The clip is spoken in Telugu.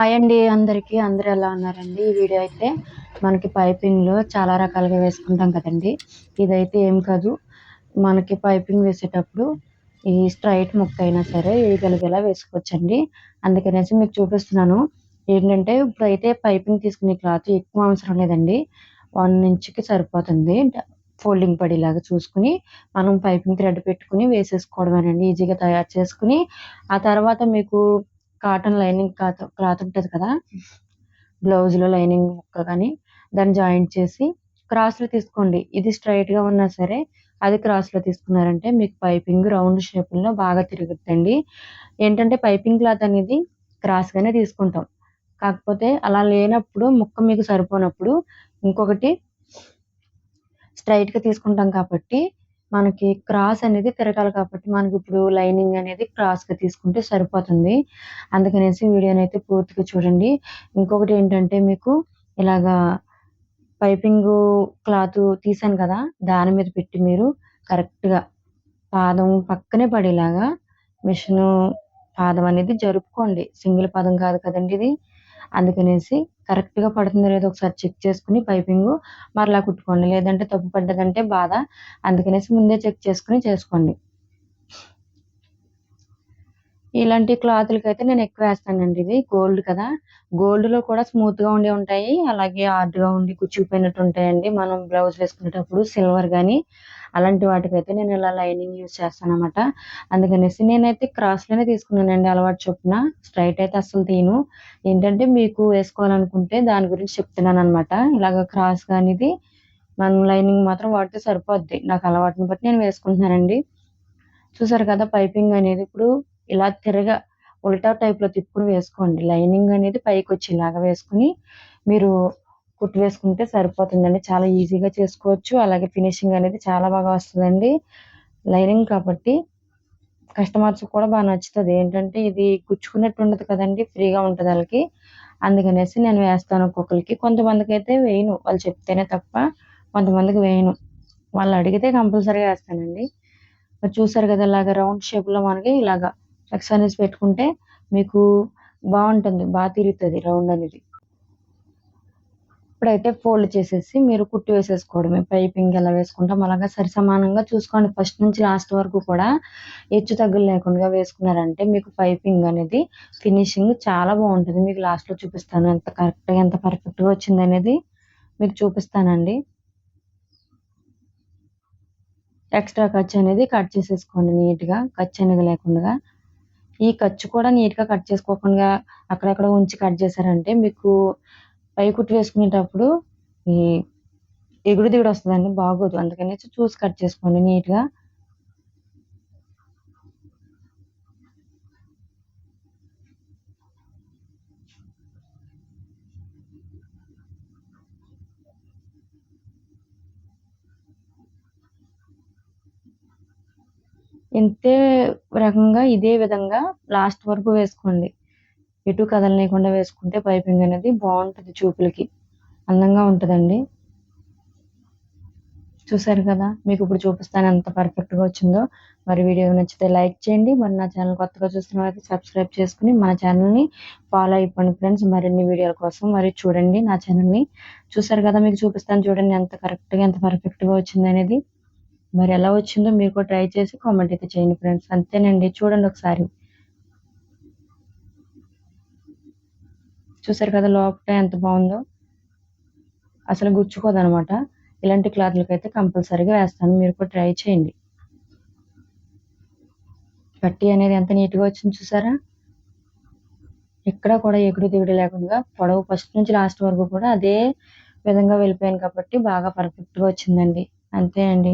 హాయ్ అండి అందరికీ. అందరూ ఎలా ఉన్నారండి? ఈ వీడియో అయితే మనకి పైపింగ్లో చాలా రకాలుగా వేసుకుంటాం కదండి. ఇదైతే ఏం కాదు. మనకి పైపింగ్ వేసేటప్పుడు ఈ స్ట్రైట్ ముక్క అయినా సరే గలిగేలా వేసుకోవచ్చండి. అందుకనేసి మీకు చూపిస్తున్నాను. ఏంటంటే ఇప్పుడైతే పైపింగ్ తీసుకునే క్లాత్ ఎక్కువ అవసరం లేదండి. వన్ ఇంచ్కి సరిపోతుంది. ఫోల్డింగ్ పడేలాగా చూసుకుని మనం పైపింగ్ థ్రెడ్ పెట్టుకుని వేసేసుకోవడమేనండి. ఈజీగా తయారు చేసుకుని ఆ తర్వాత మీకు కాటన్ లైనింగ్ క్లాత్ క్లాత్ ఉంటుంది కదా? బ్లౌజ్లో లైనింగ్ ముక్క కానీ దాన్ని జాయింట్ చేసి క్రాస్లో తీసుకోండి. ఇది స్ట్రైట్గా ఉన్నా సరే అది క్రాస్లో తీసుకున్నారంటే మీకు పైపింగ్ రౌండ్ షేపుల్లో బాగా తిరుగుతుందండి ఏంటంటే పైపింగ్ క్లాత్ అనేది క్రాస్గానే తీసుకుంటాం. కాకపోతే అలా లేనప్పుడు ముక్క మీకు సరిపోనప్పుడు ఇంకొకటి స్ట్రైట్గా తీసుకుంటాం కాబట్టి మనకి క్రాస్ అనేది తిరగాలి కాబట్టి మనకి ఇప్పుడు లైనింగ్ అనేది క్రాస్గా తీసుకుంటే సరిపోతుంది. అందుకనేసి వీడియోని అయితే పూర్తిగా చూడండి. ఇంకొకటి ఏంటంటే మీకు ఇలాగా పైపింగ్ క్లాత్ తీసాను కదా దాని మీద పెట్టి మీరు కరెక్ట్గా పాదం పక్కనే పడేలాగా మిషన్ పాదం అనేది జరుపుకోండి. సింగిల్ పాదం కాదు కదండి ఇది. అందుకనేసి కరెక్ట్గా పడుతుందో లేదో ఒకసారి చెక్ చేసుకుని పైపింగ్ మరలా కుట్టుకోండి. లేదంటే తప్పు పడ్డదంటే బాధ. అందుకనేసి ముందే చెక్ చేసుకుని చేసుకోండి. ఇలాంటి క్లాతులకి అయితే నేను ఎక్కువ వేస్తానండి ఇది గోల్డ్ కదా. గోల్డ్లో కూడా స్మూత్గా ఉండి ఉంటాయి. అలాగే హార్డ్గా ఉండి కుచ్చుకుపోయినట్టు ఉంటాయండి. మనం బ్లౌజ్ వేసుకునేటప్పుడు సిల్వర్ కానీ అలాంటి వాటికైతే నేను ఇలా లైనింగ్ యూజ్ చేస్తాను అనమాట అందుకనేసి నేనైతే క్రాస్లోనే తీసుకున్నానండి అలవాటు చొప్పున. స్ట్రైట్ అయితే అస్సలు తీను. ఏంటంటే మీకు వేసుకోవాలనుకుంటే దాని గురించి చెప్తున్నాను అనమాట ఇలాగ క్రాస్ కానిది మనం లైనింగ్ మాత్రం వాడితే సరిపోద్ది. నాకు అలవాటుని బట్టి నేను వేసుకుంటున్నానండి. చూసారు కదా పైపింగ్ అనేది ఇప్పుడు ఇలా తిరగ ఉల్టా టైప్లో తిప్పుకుని వేసుకోండి. లైనింగ్ అనేది పైకి వచ్చేలాగా వేసుకుని మీరు కుట్టు వేసుకుంటే సరిపోతుందండి. చాలా ఈజీగా చేసుకోవచ్చు. అలాగే ఫినిషింగ్ అనేది చాలా బాగా వస్తుందండి. లైనింగ్ కాబట్టి కస్టమర్స్ కూడా బాగా నచ్చుతుంది. ఏంటంటే ఇది గుచ్చుకున్నట్టు ఉండదు కదండి. ఫ్రీగా ఉంటుంది వాళ్ళకి. అందుకనేసి నేను వేస్తాను ఒక్కొక్కరికి. కొంతమందికి అయితే వేయను. వాళ్ళు చెప్తేనే తప్ప కొంతమందికి వేయను. వాళ్ళు అడిగితే కంపల్సరీగా వేస్తానండి. చూసారు కదా ఇలాగ రౌండ్ షేప్లో మనకి ఇలాగా ఫ్లెక్స్ అనేసి పెట్టుకుంటే మీకు బాగుంటుంది బాగా తిరుగుతుంది రౌండ్ అనేది. ఇప్పుడైతే ఫోల్డ్ చేసేసి మీరు కుట్టి వేసేసుకోవడమే. పైపింగ్ ఎలా వేసుకుంటాం అలాగా సరి సమానంగా చూసుకోండి. ఫస్ట్ నుంచి లాస్ట్ వరకు కూడా హెచ్చు తగ్గులు లేకుండా వేసుకున్నారంటే మీకు పైపింగ్ అనేది ఫినిషింగ్ చాలా బాగుంటుంది. మీకు లాస్ట్లో చూపిస్తాను. ఎంత కరెక్ట్గా ఎంత పర్ఫెక్ట్గా వచ్చింది అనేది మీకు చూపిస్తానండి. ఎక్స్ట్రా ఖర్చు అనేది కట్ చేసేసుకోండి నీట్గా ఖర్చు అనేది లేకుండా ఈ ఖర్చు కూడా నీట్గా కట్ చేసుకోకుండా అక్కడక్కడ ఉంచి కట్ చేశారంటే మీకు పై కుట్టు వేసుకునేటప్పుడు ఈ ఎగుడు దిగుడు వస్తుందండి బాగోదు. అందుకని చూసి కట్ చేసుకోండి నీట్గా. ఇంతే రకంగా ఇదే విధంగా లాస్ట్ వరకు వేసుకోండి. ఎటు కదలనీయకుండా వేసుకుంటే పైపింగ్ అనేది బాగుంటుంది చూపులకి. అందంగా ఉంటుందండి. చూసారు కదా మీకు ఇప్పుడు చూపిస్తాను ఎంత పర్ఫెక్ట్గా వచ్చిందో. మరి వీడియో నచ్చితే లైక్ చేయండి. మరి నా ఛానల్ కొత్తగా చూస్తున్న వారికి సబ్స్క్రైబ్ చేసుకుని మన ఛానల్ని ఫాలో అయిపోండి ఫ్రెండ్స్. మరిన్ని వీడియోల కోసం మరి చూడండి నా ఛానల్ని. చూసారు కదా మీకు చూపిస్తాను చూడండి ఎంత కరెక్ట్గా ఎంత పర్ఫెక్ట్గా వచ్చింది అనేది మరి ఎలా వచ్చిందో మీరు కూడా ట్రై చేసి కామెంట్ అయితే చేయండి ఫ్రెండ్స్. అంతేనండి. చూడండి ఒకసారి. చూసారు కదా లోపల ఎంత బాగుందో? అసలు గుచ్చుకోదనమాట. ఇలాంటి క్లాత్లకు అయితే కంపల్సరీగా వేస్తాను. మీరు కూడా ట్రై చేయండి. పట్టి అనేది ఎంత నీట్గా వచ్చింది చూసారా? ఎక్కడ కూడా ఎగుడు దిగుడు లేకుండా పొడవు ఫస్ట్ నుంచి లాస్ట్ వరకు కూడా అదే విధంగా వెళ్ళిపోయాను కాబట్టి బాగా పర్ఫెక్ట్గా వచ్చిందండి. అంతే అండి.